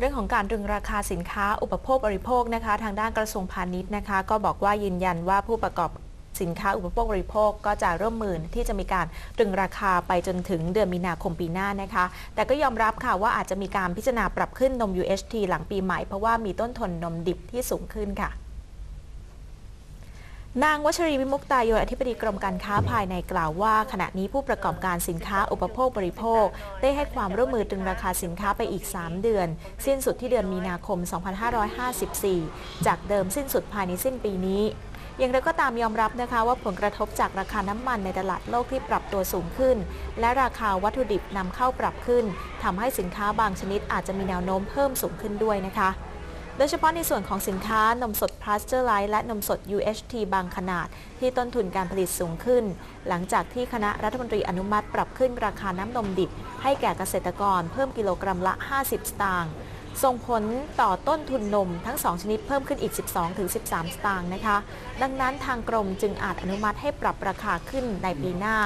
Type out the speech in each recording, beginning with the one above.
เรื่องของการดึงราคาสินค้าอุปโภคบริโภคนะคะ ทางด้านกระทรวงพาณิชย์นะคะ ก็บอกว่ายืนยันว่าผู้ประกอบสินค้าอุปโภคบริโภคก็จะร่วมมือที่จะมีการตรึงราคาไปจนถึงเดือนมีนาคมปีหน้านะคะ แต่ก็ยอมรับค่ะว่าอาจจะมีการพิจารณาปรับขึ้นนม UHT หลังปีใหม่เพราะว่ามีต้นทุนนมดิบที่สูงขึ้นค่ะ นางวัชรีวิมุกตายนอธิบดีกรมการค้าภายในกล่าวว่า ขณะนี้ผู้ประกอบการสินค้าอุปโภคบริโภค ได้ให้ความร่วมมือตรึงราคาสินค้าไปอีก 3 เดือน สิ้นสุดที่เดือนมีนาคม 2554 จากเดิมสิ้นสุดภายในสิ้นปีนี้ อย่างไรก็ตามยอมรับนะคะว่าผลกระทบจากราคาน้ำมันในตลาดโลกที่ปรับตัวสูงขึ้น และราคาวัตถุดิบนำเข้าปรับขึ้นทำให้สินค้าบางชนิดอาจจะมีแนวโน้มเพิ่มสูงขึ้นด้วยนะคะ ดยเฉพาะในส่วนของสินค้านมสดพลาสเจอร์ไลท์และนมสด UHT บางขนาด ที่ต้นทุนการผลิตสูงขึ้น หลังจากที่คณะรัฐมนตรีอนุมัติปรับขึ้นราคาน้ำนมดิบ ให้แก่เกษตรกรเพิ่มกิโลกรัมละ 50 สตางค์ส่งผลต่อต้นทุนนมทั้ง 2 ชนิดเพิ่มขึ้นอีก 12-13 สตางค์นะคะ ดังนั้นทางกรมจึงอาจอนุมัติให้ปรับราคาขึ้นในปีหน้า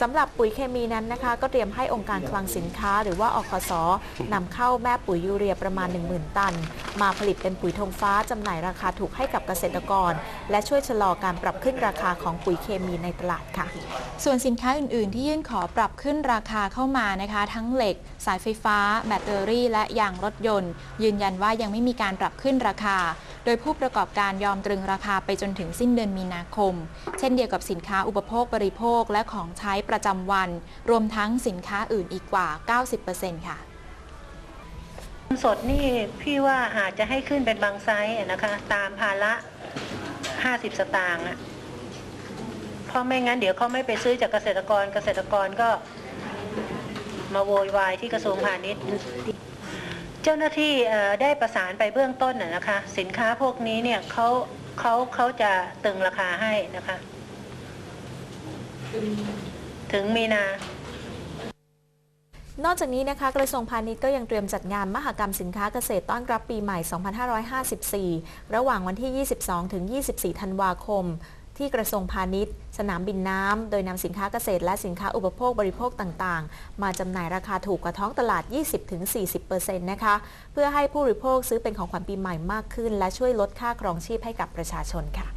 สำหรับปุ๋ยเคมีนั้นนะคะ ก็เตรียมให้องค์การคลังสินค้า หรือว่าอคสนำเข้าแม่ปุ๋ยยูเรียประมาณ 10,000 ตัน มาผลิตเป็นปุ๋ยธงฟ้าจำหน่ายราคาถูกให้กับเกษตรกร และช่วยชะลอการปรับขึ้นราคาของปุ๋ยเคมีในตลาดค่ะ ส่วนสินค้าอื่น ๆ ที่ยื่นขอปรับขึ้นราคาเข้ามานะคะ ทั้งเหล็ก สายไฟฟ้า แบตเตอรี่ และยางรถยนต์ ยืนยันว่ายังไม่มีการปรับขึ้นราคา โดยผู้ประกอบการยอมตรึงราคาไปจนถึงสิ้นเดือนมีนาคม เช่นเดียวกับสินค้าอุปโภคบริโภคและของใช้ประจำวัน รวมทั้งสินค้าอื่นอีกกว่า 90%ค่ะเงินสดนี่พี่ว่าอาจจะให้ขึ้นเป็นบางไซส์นะคะ ตามภาระ50 สตางค์อะเพราะไม่งั้นเดี๋ยวเขาไม่ไปซื้อจากเกษตรกรเกษตรกรก็มาโวยวายที่กระทรวงพาณิชย์ เจ้าหน้าที่ได้ประสานไปเบื้องต้นน่ะนะคะ สินค้าพวกนี้เนี่ยเขาเขาเขาจะตึงราคาให้นะคะ ถึงมีนานอกจากนี้นะคะกระทรวงพาณิชย์ก็ยังเตรียมจัดงานมหกรรมสินค้าเกษตรต้อนรับปีใหม่ 2554 ระหว่างวันที่ 22 ถึง 24 ธันวาคม ที่กระทรวงพาณิชย์ สนามบินน้ำ โดยนำสินค้าเกษตรและสินค้าอุปโภคบริโภคต่างๆ มาจำหน่ายราคาถูกกว่าท้องตลาด 20-40%นะคะ เพื่อให้ผู้บริโภคซื้อเป็นของขวัญปีใหม่มากขึ้น และช่วยลดค่าครองชีพให้กับประชาชนค่ะ